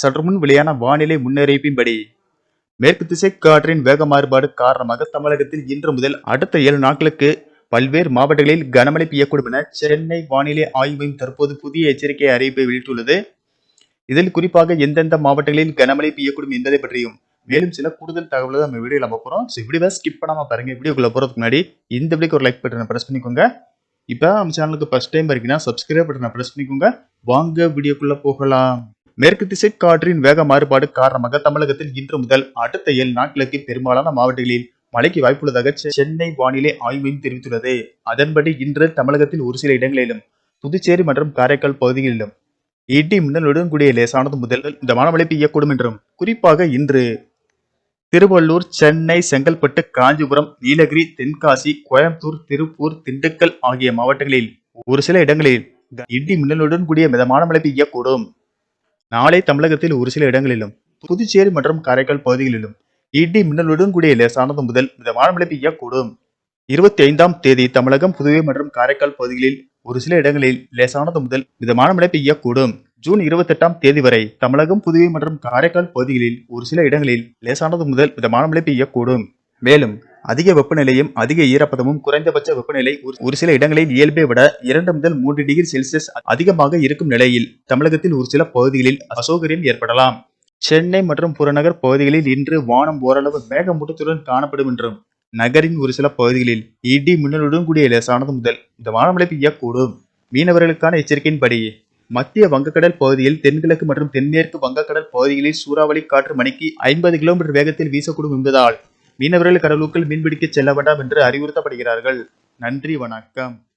சற்று முன் வெளியான வானிலை முன்னறிவிப்பின்படி மேற்கு திசை காற்றின் வேக மாறுபாடு காரணமாக தமிழகத்தில் இன்று முதல் அடுத்த ஏழு நாட்களுக்கு பல்வேறு மாவட்டங்களில் கனமழை பெய்யக்கூடும் என சென்னை வானிலை ஆய்வு மையம் தற்போது புதிய எச்சரிக்கை அறிவிப்பை வெளியிட்டுள்ளது. இதில் குறிப்பாக எந்தெந்த மாவட்டங்களில் கனமழை பெய்யக்கூடும் என்பதை பற்றியும் மேலும் சில கூடுதல் தகவல்கள் நம்ம வீடியோ நம்ம போகிறோம் ஸோ வீடியோவை ஸ்கிப் பண்ணாமல் பாருங்க. வீடியோக்குள்ள போகிறதுக்கு முன்னாடி இந்த வீடியோக்கு ஒரு லைக் பட்டனை ப்ரெஸ் பண்ணிக்கோங்க. இப்போ நம்ம சேனலுக்கு ஃபஸ்ட் டைம் இருக்கீங்கன்னா சப்ஸ்கிரைப் பட்டனை ப்ரெஸ் பண்ணிக்கோங்க. வாங்க வீடியோக்குள்ளே போகலாம். மேற்கு திசை காற்றின் வேக மாறுபாடு காரணமாக தமிழகத்தில் இன்று முதல் அடுத்த ஏழு நாட்களுக்கு பெரும்பாலான மாவட்டங்களில் மழைக்கு வாய்ப்புள்ளதாக செ- சென்னை வானிலை ஆய்வு மையம் தெரிவித்துள்ளது. அதன்படி இன்று தமிழகத்தில் ஒரு சில இடங்களிலும் புதுச்சேரி மற்றும் காரைக்கால் பகுதிகளிலும் இடி மின்னலுடன் கூடிய லேசானது முதல் இந்த மழை பெய்யக்கூடும் என்றும் குறிப்பாக இன்று திருவள்ளூர் சென்னை செங்கல்பட்டு காஞ்சிபுரம் நீலகிரி தென்காசி கோயம்புத்தூர் திருப்பூர் திண்டுக்கல் ஆகிய மாவட்டங்களில் ஒரு சில இடங்களில் இடி மின்னலுடன் கூடிய மிதமான மழை பெய்யக்கூடும். நாளை தமிழகத்தில் ஒரு சில இடங்களிலும் புதுச்சேரி மற்றும் காரைக்கால் பகுதிகளிலும் இடி மின்னலுடன் கூடிய லேசானது முதல் மிதமான மழை பெய்யக்கூடும் இருபத்தி ஐந்தாம் தேதி தமிழகம் புதுவை மற்றும் காரைக்கால் பகுதிகளில் ஒரு சில இடங்களில் லேசானது முதல் மிதமான மழை பெய்யக்கூடும் ஜூன் இருபத்தெட்டாம் தேதி வரை தமிழகம் புதுவை மற்றும் காரைக்கால் பகுதிகளில் ஒரு சில இடங்களில் லேசானது முதல் மிதமான மழை பெய்யக்கூடும் மேலும் அதிக வெப்பநிலையும் அதிக ஈரப்பதமும் குறைந்தபட்ச வெப்பநிலை ஒரு- சில இடங்களில் இயல்பை விட இரண்டு முதல் மூன்று டிகிரி செல்சியஸ் அதிகமாக இருக்கும் நிலையில் தமிழகத்தில் ஒரு சில பகுதிகளில் அசௌகரியம் ஏற்படலாம். சென்னை மற்றும் புறநகர் பகுதிகளில் இன்று வானம் ஓரளவு மேகமூட்டத்துடன் காணப்படும் என்றும் நகரின் ஒரு சில பகுதிகளில் இடி மின்னலுடன் கூடிய லேசானது முதல் இந்த மழை பெய்யக்கூடும். மீனவர்களுக்கான எச்சரிக்கையின்படி மத்திய வங்கக்கடல் பகுதியில் தென்கிழக்கு மற்றும் தென்மேற்கு வங்கக்கடல் பகுதிகளில் சூறாவளி காற்று மணிக்கு ஐம்பது கிலோமீட்டர் வேகத்தில் வீசக்கூடும் என்பதால் மீனவர்கள் கடலுக்குள் மீன்பிடிக்க செல்ல வேண்டாம் என்று அறிவுறுத்தப்படுகிறார்கள். நன்றி வணக்கம்.